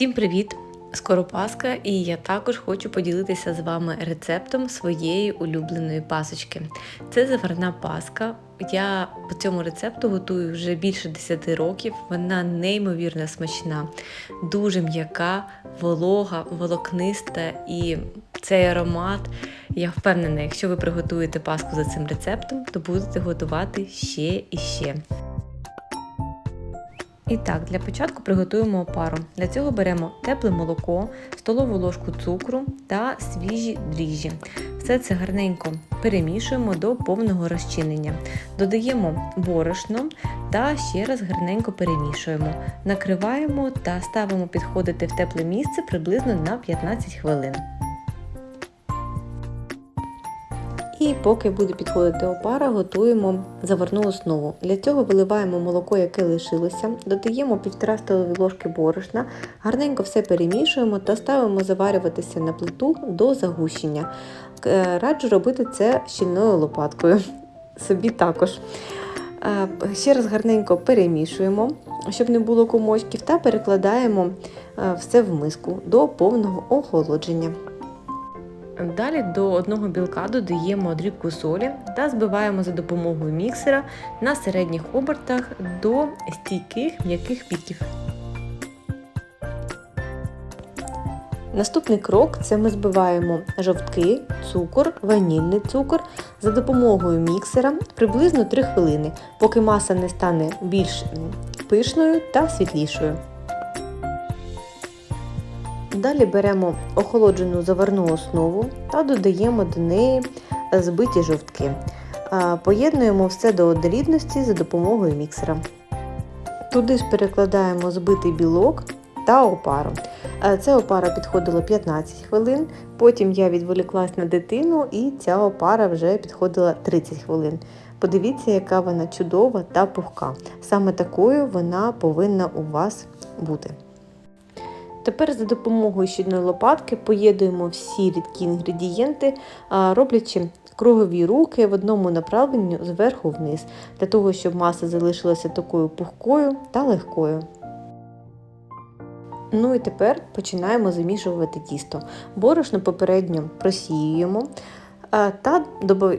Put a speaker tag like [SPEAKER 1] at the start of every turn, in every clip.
[SPEAKER 1] Всім привіт! Скоро Пасха, і я також хочу поділитися з вами рецептом своєї улюбленої пасочки. Це заварна паска. Я по цьому рецепту готую вже більше 10 років. Вона неймовірно смачна, дуже м'яка, волога, волокниста і цей аромат. Я впевнена, якщо ви приготуєте паску за цим рецептом, то будете готувати ще і ще. І так, для початку приготуємо опару. Для цього беремо тепле молоко, столову ложку цукру та свіжі дріжджі. Все це гарненько перемішуємо до повного розчинення. Додаємо борошно та ще раз гарненько перемішуємо. Накриваємо та ставимо підходити в тепле місце приблизно на 15 хвилин. І поки буде підходити опара, готуємо заварну основу. Для цього виливаємо молоко, яке лишилося, додаємо 1,5 столові ложки борошна, гарненько все перемішуємо та ставимо заварюватися на плиту до загущення. Е, раджу робити це щільною лопаткою. Собі також. Е, ще раз гарненько перемішуємо, щоб не було комочків, та перекладаємо е, все в миску до повного охолодження. Далі до одного білка додаємо дрібку солі та збиваємо за допомогою міксера на середніх обертах до стійких м'яких піків. Наступний крок це ми збиваємо жовтки, цукор, ванільний цукор за допомогою міксера приблизно 3 хвилини, поки маса не стане більш пишною та світлішою. Далі беремо охолоджену заварну основу та додаємо до неї збиті жовтки. Поєднуємо все до однорідності за допомогою міксера. Туди ж перекладаємо збитий білок та опару. Ця опара підходила 15 хвилин, потім я відволіклась на дитину і ця опара вже підходила 30 хвилин. Подивіться, яка вона чудова та пухка. Саме такою вона повинна у вас бути. Тепер за допомогою щільної лопатки поєднуємо всі рідкі інгредієнти, роблячи кругові руки в одному направленні зверху вниз, для того, щоб маса залишилася такою пухкою та легкою. Ну і тепер починаємо замішувати тісто. Борошно попередньо просіюємо та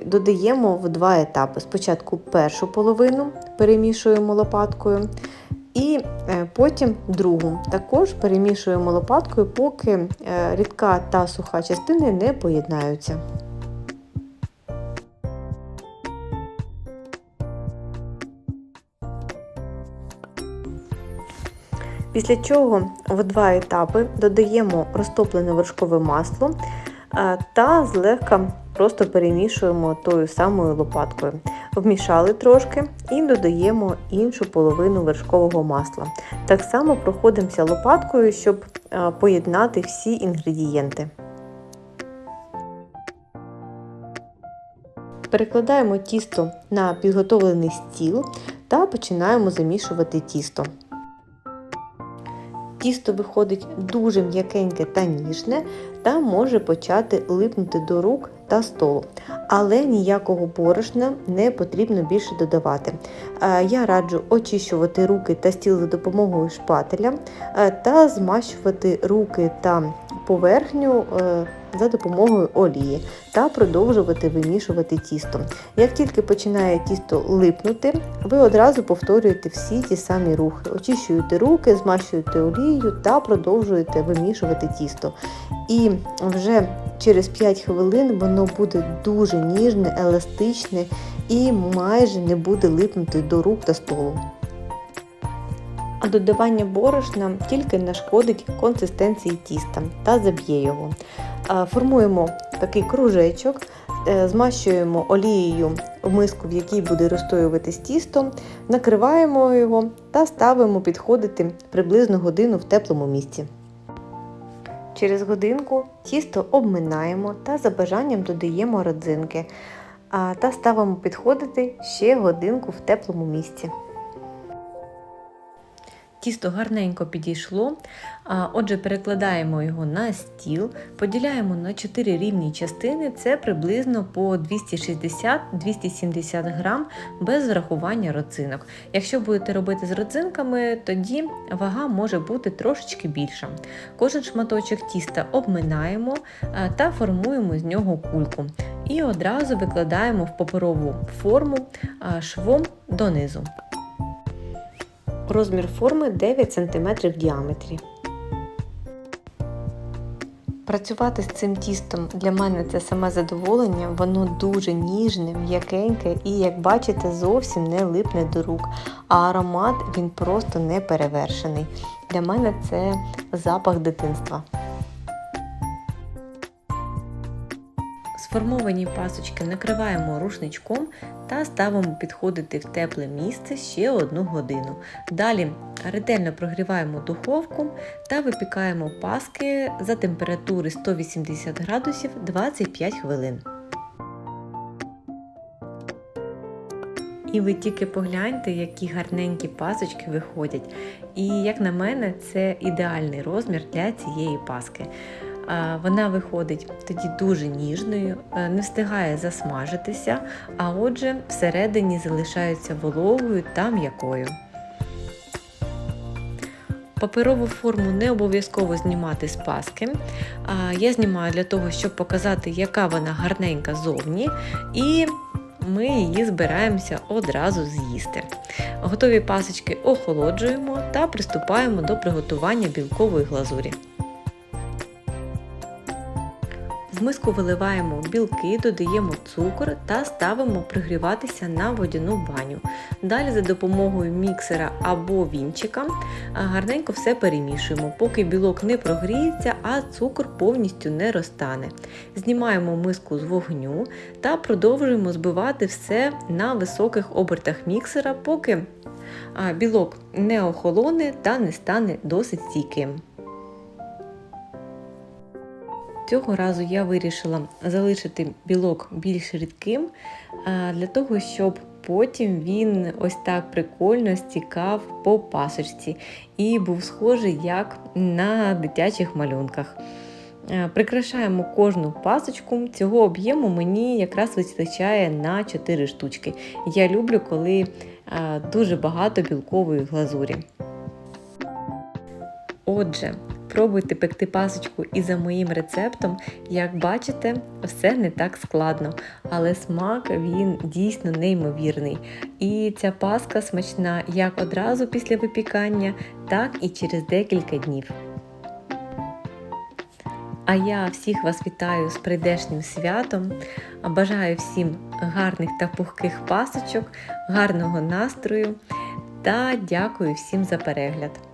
[SPEAKER 1] додаємо в два етапи. Спочатку першу половину перемішуємо лопаткою. Потім другу. Також перемішуємо лопаткою, поки е, рідка та суха частини не поєднаються. Після чого в два етапи додаємо розтоплене вершкове масло та злегка просто перемішуємо тою самою лопаткою. Обмішали трошки і додаємо іншу половину вершкового масла. Так само проходимося лопаткою, щоб поєднати всі інгредієнти. Перекладаємо тісто на підготовлений стіл та починаємо замішувати тісто. Тісто виходить дуже м'якеньке та ніжне та може почати липнути до рук та столу. Але ніякого борошна не потрібно більше додавати. Я раджу очищувати руки та стіл за допомогою шпателя та змащувати руки та поверхню е, за допомогою олії та продовжувати вимішувати тісто. Як тільки починає тісто липнути, ви одразу повторюєте всі ті самі рухи. Очищуєте руки, змащуєте олією та продовжуєте вимішувати тісто. І вже через 5 хвилин воно буде дуже ніжне, еластичне і майже не буде липнути до рук та столу. А додавання борошна тільки нашкодить консистенції тіста та заб'є його. Формуємо такий кружечок, е, змащуємо олією в миску, в якій буде розстоюватись тісто, накриваємо його та ставимо підходити приблизно годину в теплому місці. Через годинку тісто обминаємо та за бажанням додаємо родзинки та ставимо підходити ще годинку в теплому місці. Тісто гарненько підійшло. Отже, перекладаємо його на стіл, поділяємо на 4 рівні частини, це приблизно по 260-270 грам без врахування родзинок. Якщо будете робити з родзинками, тоді вага може бути трошечки більша. Кожен шматочок тіста обминаємо та формуємо з нього кульку. І одразу викладаємо в паперову форму швом донизу. Розмір форми 9 см в діаметрі. Працювати з цим тістом для мене це саме задоволення, воно дуже ніжне, м'якеньке і, як бачите, зовсім не липне до рук. А аромат він просто не перевершений. Для мене це запах дитинства. Сформовані пасочки накриваємо рушничком та ставимо підходити в тепле місце ще одну годину. Далі ретельно прогріваємо духовку та випікаємо паски за температури 180 градусів 25 хвилин. І ви тільки погляньте, які гарненькі пасочки виходять. І, як на мене, це ідеальний розмір для цієї паски. Вона виходить тоді дуже ніжною, не встигає засмажитися, а отже, всередині залишається вологою та м'якою. Паперову форму не обов'язково знімати з паски. Я знімаю для того, щоб показати, яка вона гарненька зовні, і ми її збираємося одразу з'їсти. Готові пасочки охолоджуємо та приступаємо до приготування білкової глазурі. Миску виливаємо білки, додаємо цукор та ставимо пригріватися на водяну баню. Далі за допомогою міксера або вінчика гарненько все перемішуємо, поки білок не прогріється, а цукор повністю не розтане. Знімаємо миску з вогню та продовжуємо збивати все на високих обертах міксера, поки білок не охолоне та не стане досить стійким. Цього разу я вирішила залишити білок більш рідким, для того, щоб потім він ось так прикольно стікав по пасочці і був схожий як на дитячих малюнках. Прикрашаємо кожну пасочку, цього об'єму мені якраз вистачає на 4 штучки. Я люблю, коли дуже багато білкової глазурі. Отже, Пробуйте пекти пасочку і за моїм рецептом, як бачите, все не так складно, але смак він дійсно неймовірний. І ця паска смачна як одразу після випікання, так і через декілька днів. А я всіх вас вітаю з прийдешнім святом. Бажаю всім гарних та пухких пасочок, гарного настрою та дякую всім за перегляд.